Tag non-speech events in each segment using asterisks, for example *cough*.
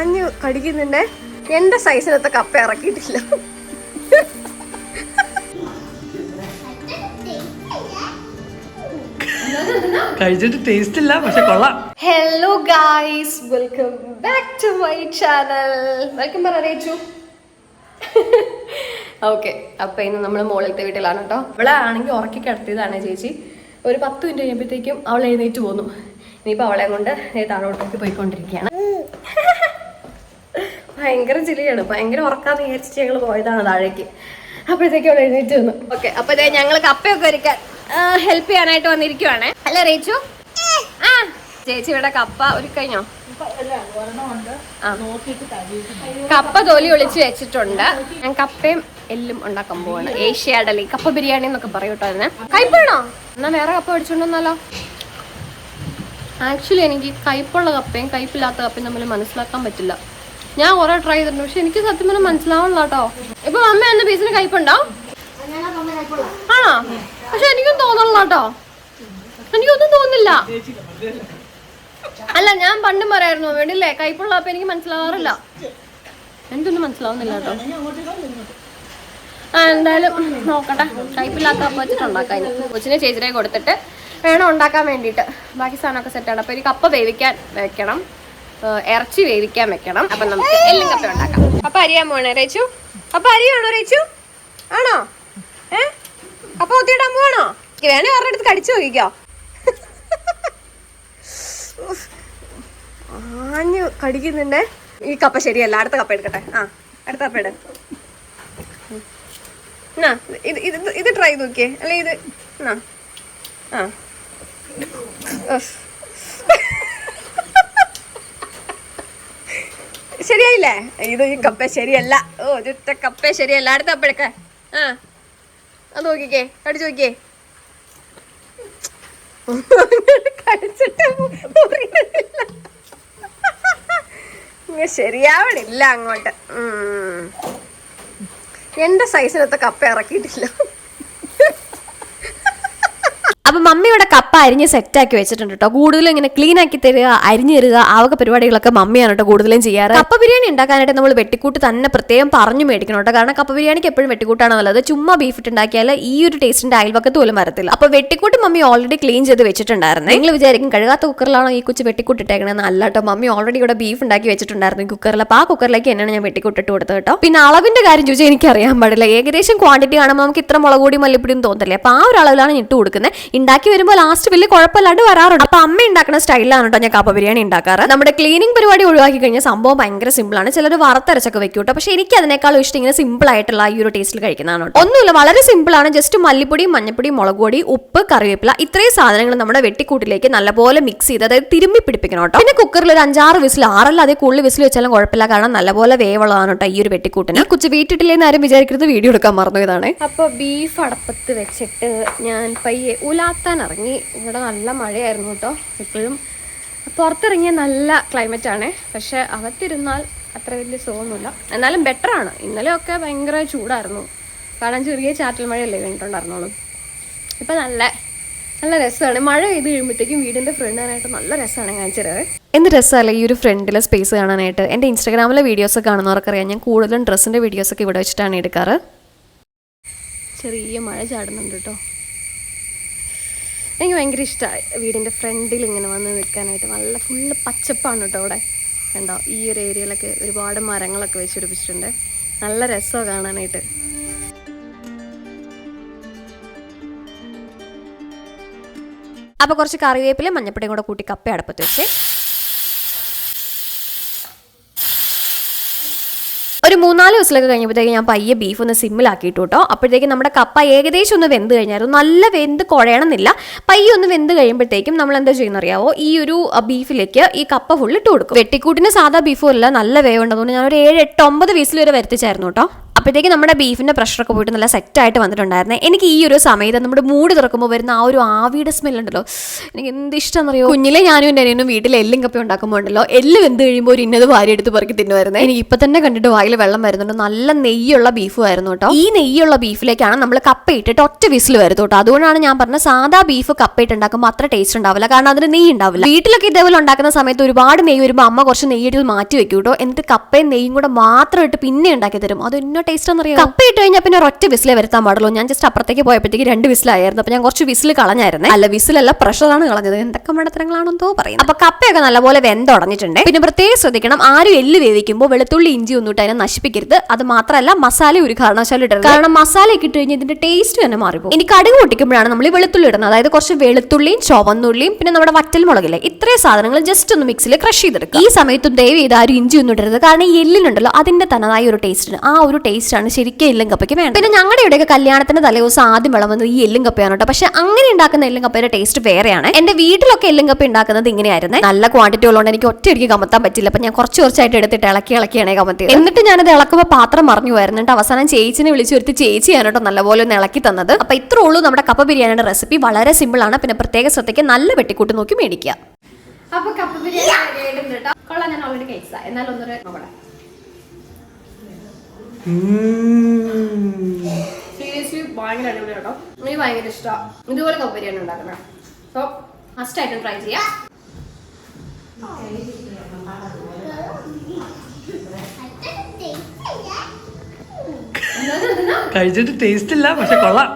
ആഞ്ഞു കടിക്കുന്നുണ്ടേ. എന്റെ സൈസിനത്തെ കപ്പ ഇറക്കിയിട്ടില്ല. കഴിച്ചിട്ട് ടേസ്റ്റ് ഇല്ല പക്ഷെ കൊള്ളാം. Hello guys welcome back to my channel welcome പറഞ്ഞു ഓക്കെ അപ്പൊ ഇന്ന് നമ്മൾ മോളിലത്തെ വീട്ടിലാണ് കേട്ടോ ഇവിടെ ആണെങ്കിൽ ഉറക്കി കിടത്തിയതാണ് ചേച്ചി. ഒരു പത്ത് മിനിറ്റ് കഴിയുമ്പോഴത്തേക്കും അവൾ എഴുന്നേറ്റ് പോന്നു. ഇനിയിപ്പോൾ അവളെ കൊണ്ട് താഴോട്ടേക്ക് പോയിക്കൊണ്ടിരിക്കുകയാണ്. ഭയങ്കര ചിലിയാണ് ഭയങ്കര ഉറക്കാന്ന് വിചാരിച്ചിട്ട് ഞങ്ങൾ പോയതാണ് താഴേക്ക്. അപ്പോഴത്തേക്കും അവൾ എഴുന്നേറ്റ് വന്നു. ഓക്കെ അപ്പൊ ഇതേ ഞങ്ങൾ കപ്പയൊക്കെ ഒരുക്കാൻ ഹെൽപ്പ് ചെയ്യാനായിട്ട് വന്നിരിക്കുവാണേ. അല്ലേ റേച്ചു? ആ ചേച്ചി ഇവിടെ കപ്പ ഒരു കഴിഞ്ഞോ ആ. കപ്പ തൊലി ഒളിച്ച് വെച്ചിട്ടുണ്ട്. ഞാൻ കപ്പയും എല്ലും ഉണ്ടാക്കാൻ പോവാണ്. ഏഷ്യാഡലി കപ്പ ബിരിയാണി എന്നൊക്കെ പറയൂട്ടോ അതിന്. കയ്പാണോ എന്നാ വേറെ കപ്പ മേടിച്ചോണ്ടെന്നാലോ ആക്ച്വലി എനിക്ക് കയ്പുള്ള കപ്പയും കയ്പില്ലാത്ത കപ്പയും തമ്മിൽ മനസ്സിലാക്കാൻ പറ്റില്ല. ഞാൻ കുറെ ട്രൈ ചെയ്തിട്ടുണ്ട്. പക്ഷെ എനിക്ക് സത്യം പറഞ്ഞാൽ മനസ്സിലാവുള്ള കേട്ടോ. ഇപ്പൊ അമ്മ എന്ന പീസിന് കയ്പുണ്ടോ? ആണോ? പക്ഷെ എനിക്കും തോന്നണല്ലോ കേട്ടോ. എനിക്കൊന്നും തോന്നില്ല അല്ല ഞാൻ പണ്ടും പറയായിരുന്നു വേണ്ടില്ലേ? കയ്പുള്ള കപ്പ എനിക്ക് മനസ്സിലാവാറില്ല. എന്തൊന്നും മനസ്സിലാവുന്നില്ല കേട്ടോ. എന്തായാലും നോക്കട്ടെ. കയ്പില്ലാത്ത കപ്പ വെച്ചിട്ടുണ്ടാക്കാൻ കൊച്ചിനെ ചേച്ചിനെ കൊടുത്തിട്ട് വേണം ഉണ്ടാക്കാൻ വേണ്ടിയിട്ട്. ബാക്കി സാധനമൊക്കെ സെറ്റാണ് അപ്പോൾ ഒരു കപ്പ വേവിക്കാൻ വെക്കണം. ഇറച്ചി വേവിക്കാൻ വെക്കണം. അപ്പം നമുക്ക് എല്ലാം കപ്പ ഉണ്ടാക്കാം. അപ്പൊ അരിയാൻ പോണേ റേച്ചു? അപ്പൊ അരിയാണോ റേച്ചു? ആണോ? ഏ? അപ്പൊ ഒത്തിയിടാൻ പോവാണോ വേണേ അവരുടെ അടുത്ത് കടിച്ചു നോക്കിക്കോ. ആഞ്ഞു കടിക്കുന്നുണ്ടേ. ഈ കപ്പ ശരിയല്ല. അടുത്ത കപ്പ എടുക്കട്ടെ. ആ അടുത്ത കപ്പ എടു ഇത് ഇത് ഇത് ട്രൈ നോക്കിയേ. അല്ലെ ഇത്? ആ ആ. *laughs* ശരിയായില്ലേ? ഇത് ഈ കപ്പ ശരിയല്ല. ഓ ഇതിട്ട കപ്പ ശരിയല്ല. അടുത്ത അപ്പഴക്ക ആ. അത് നോക്കിക്കേ. കടിച്ചു നോക്കിയേ ശരിയാവണില്ല അങ്ങോട്ട്. എന്റെ സൈസിനത്തെ കപ്പ ഇറക്കിയിട്ടില്ല. അപ്പൊ മമ്മിയുടെ ഇവിടെ കപ്പ അരിഞ്ഞ് സെറ്റാക്കി വെച്ചിട്ടുണ്ട് കേട്ടോ കൂടുതലും ഇങ്ങനെ ക്ലീൻ ആക്കി തരിക അരിഞ്ഞ് തരിക ആ വക പരിപാടികളൊക്കെ മമ്മിയാണ് കേട്ടോ കൂടുതലും ചെയ്യാറ്. കപ്പ ബിരിയാണി ഉണ്ടാക്കാനായിട്ട് നമ്മൾ വെട്ടിക്കൂട്ട് തന്നെ പ്രത്യേകം പറഞ്ഞു മേടിക്കണം കേട്ടോ കാരണം കപ്പ ബിരിയാണിക്ക് എപ്പോഴും വെട്ടിക്കൂട്ടാണ് നല്ലത്. ചുമ്മാ ബീഫ് ഇട്ടുണ്ടാക്കിയാൽ ഈ ഒരു ടേസ്റ്റിന്റെ അയൽവക്കത്ത് പോലും വരത്തില്ല. അപ്പൊ വെട്ടിക്കൂട്ട് മമ്മി ഓൾറെഡി ക്ലീൻ ചെയ്ത് വെച്ചിട്ടുണ്ടായിരുന്നു. നിങ്ങൾ വിചാരിക്കും കഴുകാത്ത കുക്കറിലാണോ ഈ കൊച്ചു വെട്ടിക്കൂട്ട് ഇട്ടേക്കണെന്ന് അല്ല കേട്ടോ മമ്മി ഓൾറെഡി ഇവിടെ ബീഫ് ഉണ്ടാക്കി വെച്ചിട്ടുണ്ടായിരുന്നു ഈ കുക്കറിൽ. അപ്പൊ ആ കുക്കറിലേക്ക് എന്നാണ് ഞാൻ വെട്ടിക്കൂട്ട് ഇട്ട് കൊടുത്തത് കേട്ടോ പിന്നെ അളവിന്റെ കാര്യം ചോദിച്ചാൽ എനിക്ക് അറിയാൻ പാടില്ല. ഏകദേശം ക്വാണ്ടിറ്റി കാണുമ്പോൾ നമുക്ക് ഇത്ര മുളക് പൊടി മല്ലിപ്പൊടിയും തോന്നില്ലേ അപ്പൊ ആ ഒരു അളവിലാണ് ഇട്ട് കൊടുക്കുന്നത്. ഉണ്ടാക്കി വരുമ്പോൾ ലാസ്റ്റ് വലിയ കുഴപ്പമില്ലാണ്ട് വരാറുണ്ട്. അപ്പൊ അമ്മ ഉണ്ടാക്കുന്ന സ്റ്റൈലാണ് കേട്ടോ ഞാൻ കപ്പ ബിരിയാണി ഉണ്ടാക്കാറ്. നമ്മുടെ ക്ലീനിങ് പരിപാടി ഒഴിവാക്കി കഴിഞ്ഞാൽ സംഭവം ഭയങ്കര സിമ്പിൾ ആണ്. ചിലർ വറുത്തരച്ചൊക്കെ വെക്കും കേട്ടോ പക്ഷെ എനിക്ക് അതിനേക്കാളും ഇഷ്ടം ഇങ്ങനെ സിമ്പിൾ ആയിട്ടുള്ള ഈ ഒരു ടേസ്റ്റിൽ കഴിക്കുന്നതാണ് ഒന്നുമില്ല വളരെ സിമ്പിൾ ആണ്. ജസ്റ്റ് മല്ലിപ്പൊടി മഞ്ഞപ്പൊടി മുളക് പൊടി ഉപ്പ് കറിവേപ്പില ഇത്രയും സാധനങ്ങൾ നമ്മുടെ വെട്ടിക്കൂട്ടിലേക്ക് നല്ലപോലെ മിക്സ് ചെയ്ത് അതായത് തിരുമ്പി പിടിപ്പിക്കണം കേട്ടോ പിന്നെ കുക്കറിൽ ഒരു അഞ്ചാറ് വിസിൽ ആറല്ല അതേ കൂടുതൽ വിസിൽ വെച്ചാലും കുഴപ്പമില്ല. കാരണം നല്ലപോലെ വേവുള്ളതാണ് കേട്ടോ ഈ ഒരു വെട്ടിക്കൂട്ടിന്. കുച്ച് വീട്ടിട്ടില്ലെന്ന് ആരും വിചാരിക്കരുത്. വീഡിയോ എടുക്കാൻ മറന്നു ഇതാണ്. അപ്പോൾ ബീഫ് അടപ്പത്ത് വെച്ചിട്ട് ഞാൻ പയ്യെ ഉലാത്താൻ ഇറങ്ങി. ഇവിടെ നല്ല മഴയായിരുന്നു കേട്ടോ ഇപ്പോഴും. പുറത്തിറങ്ങിയ നല്ല ക്ലൈമറ്റ് ആണ്. പക്ഷെ അകത്തിരുന്നാൽ അത്ര വലിയ സുഖമൊന്നുമില്ല. എന്നാലും ബെറ്റർ ആണ്. ഇന്നലെയൊക്കെ ഭയങ്കര ചൂടായിരുന്നു. കാരണം ചെറിയ ചാറ്റൽ മഴയല്ലേ വേണ്ടിട്ടുണ്ടായിരുന്നുള്ളൂ ഇപ്പം നല്ല നല്ല രസമാണ്. മഴ പെയ്ത് കഴിയുമ്പോഴത്തേക്കും വീടിന്റെ ഫ്രണ്ടിനായിട്ട് നല്ല രസമാണ് കാണിച്ചത്. എന്ത് രസമല്ല ഈ ഒരു ഫ്രണ്ടിലെ സ്പേസ് കാണാനായിട്ട്? എന്റെ ഇൻസ്റ്റാഗ്രാമിലെ വീഡിയോസ് കാണുന്നവർക്കറിയാം. ഞാൻ കൂടുതലും വീഡിയോസ് ഒക്കെ ഇവിടെ വെച്ചിട്ടാണ് എടുക്കാറ്. ചെറിയ മഴ ചാടുന്നുണ്ട് കേട്ടോ. എനിക്ക് ഭയങ്കര ഇഷ്ടമായി വീടിന്റെ ഫ്രണ്ടിൽ ഇങ്ങനെ വന്ന് നിൽക്കാനായിട്ട് നല്ല ഫുള്ള് പച്ചപ്പാണ് കേട്ടോ അവിടെ. കണ്ടോ? ഈ ഒരു ഏരിയയിലൊക്കെ ഒരുപാട് മരങ്ങളൊക്കെ വെച്ച് പിടിപ്പിച്ചിട്ടുണ്ട്. നല്ല രസമാണ് കാണാനായിട്ട്. അപ്പോൾ കുറച്ച് കറിവേപ്പില മഞ്ഞപ്പൊടിയും കൂടെ കൂട്ടി കപ്പ അടപ്പത്ത് വെച്ച് മൂന്നാൽ ദിവസമൊക്കെ കഴിഞ്ഞപ്പോഴത്തേക്ക് ഞാൻ പയ്യെ ബീഫ് ഒന്ന് സിമ്മിലാക്കിയിട്ടു കേട്ടോ അപ്പോഴത്തേക്കും നമ്മുടെ കപ്പ ഏകദേശം ഒന്ന് വെന്ത് കഴിഞ്ഞായിരുന്നു. നല്ല വെന്ത് കുഴയണമെന്നില്ല. പയ്യെ ഒന്ന് വെന്ത് കഴിയുമ്പോഴത്തേക്കും നമ്മൾ എന്താ ചെയ്യുന്ന അറിയാവോ ഈ ഒരു ബീഫിലേക്ക് ഈ കപ്പ ഫുൾ ഇട്ട് കൊടുക്കും. വെട്ടിക്കൂട്ടിന് സാധാ ബീഫും അല്ല നല്ല വേവ് ഉണ്ടതുകൊണ്ട് ഞാൻ ഒരു ഏഴ് എട്ട് ഒമ്പത് വീസിൽ വരെ വരുത്തിച്ചായിരുന്നു കേട്ടോ അപ്പോഴത്തേക്ക് നമ്മുടെ ബീഫിന്റെ പ്രഷറൊക്കെ പോയിട്ട് നല്ല സെറ്റായിട്ട് വന്നിട്ടുണ്ടായിരുന്നേ. എനിക്ക് ഈ ഒരു സമയത്ത് നമ്മുടെ മൂട് തുറക്കുമ്പോൾ വരുന്ന ആ ഒരു ആവിയുടെ സ്മെൽ ഉണ്ടല്ലോ. എനിക്ക് എന്ത് ഇഷ്ടമെന്നറിയോ കുഞ്ഞിലെ ഞാനും എന്റെ അനിയനും വീട്ടിൽ എല്ലും കപ്പി ഉണ്ടാക്കുമ്പോൾ ഉണ്ടല്ലോ എല്ല് വെന്ത് കഴിയുമ്പോൾ ഒരു ഇന്നത് വാരി എടുത്ത് പറക്കി തിന്നുമായിരുന്നേ എനിക്ക് ഇപ്പം തന്നെ കണ്ടിട്ട് വായിൽ വെള്ളം വരുന്നുണ്ട്. നല്ല നെയ്യുള്ള ബീഫും ആയിരുന്നു കേട്ടോ. ഈ നെയ്യുള്ള ബീഫിലേക്കാണ് നമ്മൾ കപ്പ ഇട്ടിട്ട് ഒറ്റ വിസിൽ വരുന്നത് കേട്ടോ. അതുകൊണ്ടാണ് ഞാൻ പറഞ്ഞ സാധാ ബീഫ് കപ്പയിട്ട് ഉണ്ടാക്കുമ്പോൾ അത്ര ടേസ്റ്റ് ഉണ്ടാവില്ല. കാരണം അതിന് നെയ്യ് ഉണ്ടാവില്ല. വീട്ടിലൊക്കെ ഇതേപോലെ ഉണ്ടാക്കുന്ന സമയത്ത് ഒരുപാട് നെയ്യ് വരുമ്പോൾ അമ്മ കുറച്ച് നെയ്യ് എടുത്ത് മാറ്റി വെക്കും കേട്ടോ. എന്നിട്ട് കപ്പയും നെയ്യും കൂടെ മാത്രം ഇട്ട് പിന്നെ ഉണ്ടാക്കി തരും. അത് എന്നോ ടേസ്റ്റ് എന്നറിയാം കപ്പ ഇട്ട് കഴിഞ്ഞാൽ പിന്നെ ഒറ്റ വിസിലേ വരുത്താൻ പാടുള്ളൂ. ഞാൻ ജസ്റ്റ് അപ്പുറത്തേക്ക് പോയപ്പോഴത്തേക്ക് രണ്ട് വിസിലായിരുന്നു. അപ്പൊ ഞാൻ കുറച്ച് വിസിൽ കളഞ്ഞായിരുന്നേ. അല്ല വിസിലല്ല പ്രഷറാണ് കളഞ്ഞത്. എന്തൊക്കെ മടത്തരങ്ങളാണെന്തോ പറയുന്നത് അപ്പൊ കപ്പയൊക്കെ നല്ലപോലെ വെന്തുടഞ്ഞിട്ടുണ്ട് പിന്നെ പ്രത്യേകം ശ്രദ്ധിക്കണം ആരും എല്ല് വേവിക്കുമ്പോൾ വെളുത്തുള്ളി ഇഞ്ചി ഒന്നിട്ട് അതിനെ നശിപ്പിക്കരുത്. അത് മാത്രമല്ല മസാല ഒരു കാരണവശാലും ഇടരുത്. കാരണം മസാല ഒക്കെ ഇട്ട് കഴിഞ്ഞാൽ ഇതിന്റെ ടേസ്റ്റ് തന്നെ മാറിപ്പോകും. ഇനി കടുക് പൊട്ടിക്കുമ്പോഴാണ് നമ്മൾ വെളുത്തുള്ളി ഇടുന്നത്. അതായത് കുറച്ച് വെളുത്തുള്ളിയും ചുവന്നുള്ളിയും പിന്നെ നമ്മുടെ വറ്റൽ മുളകില്ലേ ഇത്രയും സാധനങ്ങൾ ജസ്റ്റ് ഒന്ന് മിക്സിൽ ക്രഷ് ചെയ്തെടുക്കുക. ഈ സമയത്തും ദയവ് ചെയ്ത് ആരും ഇഞ്ചി ഒന്നും ഇടരുത്. കാരണം ഈ എല്ലിനുണ്ടല്ലോ അതിന്റെ തനതായ ഒരു ടേസ്റ്റിന് ആ ഒരു ടേസ്റ്റ് ആണ് ശരിക്കും എല്ലും കപ്പയ്ക്ക് വേണ്ടത്. പിന്നെ ഞങ്ങളുടെ ഇവിടെയൊക്കെ കല്യാണത്തിന്റെ തലേദിവസം ആദ്യം വിളമ്പുന്നത് ഈ എല്ലും കപ്പയാണ് കേട്ടോ പക്ഷെ അങ്ങനെ ഉണ്ടാക്കുന്ന എല്ലും കപ്പയുടെ ടേസ്റ്റ് വേറെയാണ്. എന്റെ വീട്ടിലൊക്കെ എല്ലും കപ്പ ഉണ്ടാക്കുന്നത് ഇങ്ങനെയായിരുന്നു. നല്ല ക്വാണ്ടിറ്റി ഉള്ളതുകൊണ്ട് എനിക്ക് ഒറ്റയടിക്ക് കമത്താൻ പറ്റില്ല. അപ്പൊ ഞാൻ കുറച്ച് കുറച്ചായിട്ട് എടുത്തിട്ട് ഇളക്കി ഇളക്കിയാണ് കമത്തിയത്. എന്നിട്ട് ഞാനത് ഇളക്കുമ്പോൾ പാത്രം മറിഞ്ഞു പോയിരുന്നു എന്നിട്ട് അവസാനം ചേച്ചിനെ വിളിച്ചു വരുത്തി ചേച്ചിയാണ് കേട്ടോ നല്ലപോലെ ഒന്ന് ഇളക്കി തന്നത്. അപ്പൊ ഇത്രേ ഉള്ളൂ നമ്മുടെ കപ്പ ബിരിയാണിയുടെ റെസിപ്പി വളരെ സിമ്പിൾ ആണ്. പിന്നെ പ്രത്യേക ശ്രദ്ധയ്ക്ക് നല്ല വെട്ടിക്കൂട്ട് നോക്കി മേടിക്കുക. അപ്പൊ കപ്പ ബിരിയാണി കൊള്ളാം ഞാൻ ഓൾറെഡി കഴിച്ചാ എന്നാലും ഒന്നൊരു നോക്കട്ടെ സീരിയസ്ലി ഭയങ്കര അടിപൊളി കേട്ടോ എനിക്ക് ഭയങ്കര ഇഷ്ടമാണ് ഇതുപോലെ കപ്പരിയാണ് ഉണ്ടാക്കുന്നത്. ഉണ്ടാക്കണം സോ മസ്റ്റ് ആയിട്ടും ട്രൈ ചെയ്യാം. കഴിച്ചിട്ട് ടേസ്റ്റ് ഇല്ല പക്ഷെ കൊള്ളാം.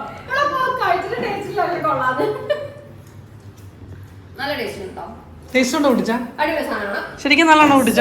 ടേസ്റ്റ് ഉണ്ടോ? കുട്ടിച്ച? അടിപൊളി സാധനമാണ്. ശരിക്കും നല്ലോണം കുട്ടിച്ച?